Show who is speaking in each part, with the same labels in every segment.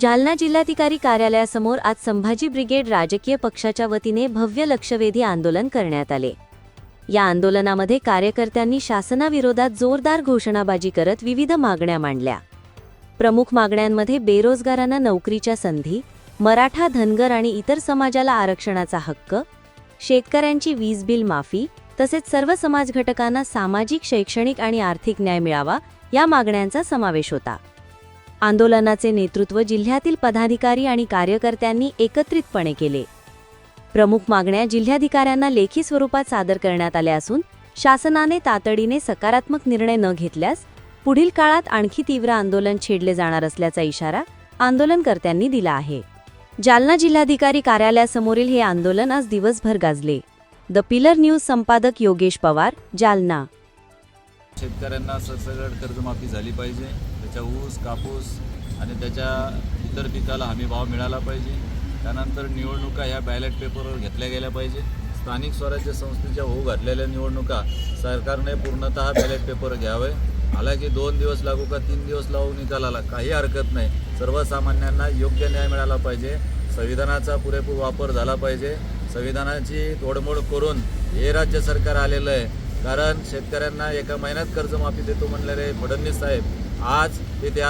Speaker 1: जालना जिल्हाधिकारी कार्यालयासमोर आज संभाजी ब्रिगेड राजकीय पक्षाच्या वतीने भव्य लक्षवेधी आंदोलन करण्यात आले. या आंदोलनामध्ये कार्यकर्त्यांनी शासनाविरोधात जोरदार घोषणाबाजी करत विविध मागण्या मांडल्या. प्रमुख मागण्यांमध्ये बेरोजगारांना नोकरीच्या संधी मराठा धनगर आणि इतर समाजाला आरक्षणाचा हक्क शेतकऱ्यांची वीज बिल माफी तसेच सर्व समाज घटकांना सामाजिक शैक्षणिक आणि आर्थिक न्याय मिळावा या मागण्यांचा समावेश होता. आंदोलनाचे नेतृत्व जिल्ह्यातील पदाधिकारी आणि कार्यकर्त्यांनी एकत्रितपणे केले. प्रमुख मागण्या जिल्हाधिकाऱ्यांना लेखी स्वरूपात सादर करण्यात आल्या असून शासनाने तातडीने सकारात्मक निर्णय न घेतल्यास पुढील काळात आणखी तीव्र आंदोलन छेडले जाणार असल्याचा इशारा आंदोलनकर्त्यांनी दिला आहे. जालना जिल्हाधिकारी कार्यालयासमोरील हे आंदोलन आज दिवसभर गाजले. द पिलर न्यूज संपादक योगेश पवार जालना.
Speaker 2: शेतकऱ्यांना सरसकट कर्जमाफी झाली पाहिजे. त्याच्या ऊस कापूस आणि त्याच्या इतर पिकाला हमी भाव मिळाला पाहिजे. त्यानंतर निवडणुका ह्या बॅलेट पेपरवर घेतल्या गेल्या पाहिजे. स्थानिक स्वराज्य संस्थेच्या होऊ घातलेल्या निवडणुका सरकारने पूर्णतः बॅलेट पेपर घ्यावे. हालाकी दोन दिवस लागू का तीन दिवस लागू निकालाला काही हरकत नाही. सर्वसामान्यांना योग्य न्याय मिळाला पाहिजे. संविधानाचा पुरेपूर वापर झाला पाहिजे. संविधानाची तोडमोड करून हे राज्य सरकार आलेलं आहे. कारण शेतकऱ्यांना एका महिन्यात कर्जमाफी देतो म्हणलेले फडणवीस साहेब. आज ते त्या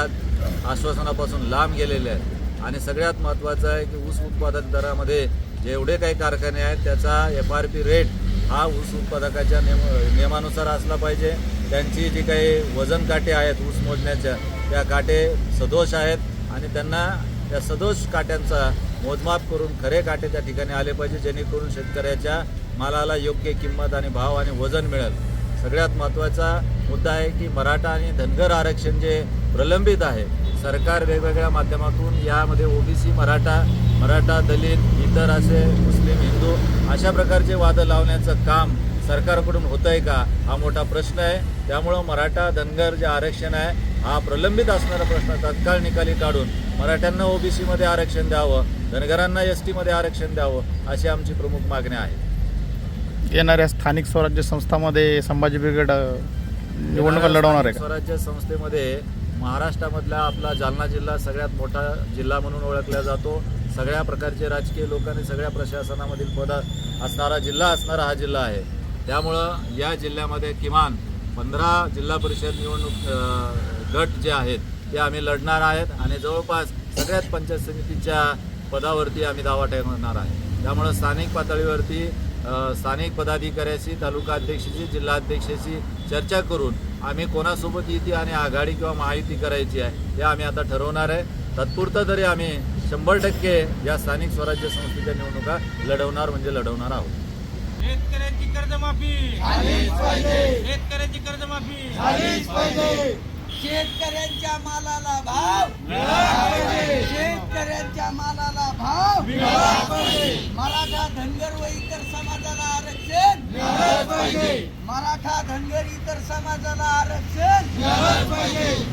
Speaker 2: आश्वासनापासून लांब गेलेले आहेत. आणि सगळ्यात महत्त्वाचं आहे की ऊस उत्पादक दरामध्ये जेवढे काही कारखाने आहेत त्याचा एफ आर पी रेट हा ऊस उत्पादकाच्या नियम नियमानुसार असला पाहिजे. त्यांची जी काही वजन काटे आहेत ऊस मोजण्याच्या त्या काटे सदोष आहेत आणि त्यांना त्या सदोष काट्यांचा मोजमाप करून खरे काटे त्या ठिकाणी आले पाहिजे जेणेकरून शेतकऱ्याच्या मालाला योग्य किंमत आणि भाव आणि वजन मिळेल. सगळ्यात महत्त्वाचा मुद्दा आहे की मराठा आणि धनगर आरक्षण जे प्रलंबित आहे सरकार वेगवेगळ्या माध्यमातून यामध्ये ओबीसी मराठा मराठा दलित इतर असे मुस्लिम हिंदू अशा प्रकारचे वाद लावण्याचं काम सरकारकडून होतं आहे का हा मोठा प्रश्न आहे. त्यामुळं मराठा धनगर जे आरक्षण आहे हा प्रलंबित असणारा प्रश्न तत्काळ निकाली काढून मराठ्यांना ओबीसीमध्ये आरक्षण द्यावं धनगरांना एस टीमध्ये आरक्षण द्यावं अशी आमची प्रमुख मागणी आहे.
Speaker 3: येणाऱ्या स्थानिक स्वराज्य संस्थांमध्ये संभाजी ब्रिगेड निवडणुका लढवणार आहे
Speaker 2: स्वराज्य संस्थेमध्ये महाराष्ट्रामधला आपला जालना जिल्हा सगळ्यात मोठा जिल्हा म्हणून ओळखला जातो. सगळ्या प्रकारचे राजकीय लोक आणि सगळ्या प्रशासनामधील पद असणारा जिल्हा असणारा हा जिल्हा आहे. त्यामुळं या जिल्ह्यामध्ये किमान पंधरा जिल्हा परिषद निवडणूक गट जे आहेत ते आम्ही लढणार आहेत आणि जवळपास सगळ्यात पंचायत समितीच्या पदावरती आम्ही दावा ठेवणार आहे. त्यामुळं स्थानिक पातळीवरती स्थानिक पदाधिकाऱ्याशी तालुका अध्यक्षाशी जिल्हा अध्यक्षाशी चर्चा करून आम्ही कोणासोबत युती आणि आघाडी किंवा महायुती करायची आहे हे आम्ही आता ठरवणार आहे. तत्पुरतं तरी आम्ही शंभर टक्के या स्थानिक स्वराज्य संस्थेच्या निवडणुका लढवणार म्हणजे लढवणार आहोत.
Speaker 4: शेतकऱ्यांची कर्जमाफी! शेतकऱ्यांची कर्जमाफी!
Speaker 5: शेतकऱ्यांच्या मालाला भाव! शेतकऱ्यांच्या मालाला भाव! मराठा धनगर व इतर समाजाला आरक्षण मराठा धनगर इतर समाजाला आरक्षण.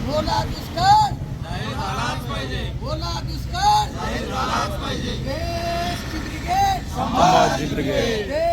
Speaker 5: बोला दुष्काळ. बोला दुष्काळ. ब्रिगेड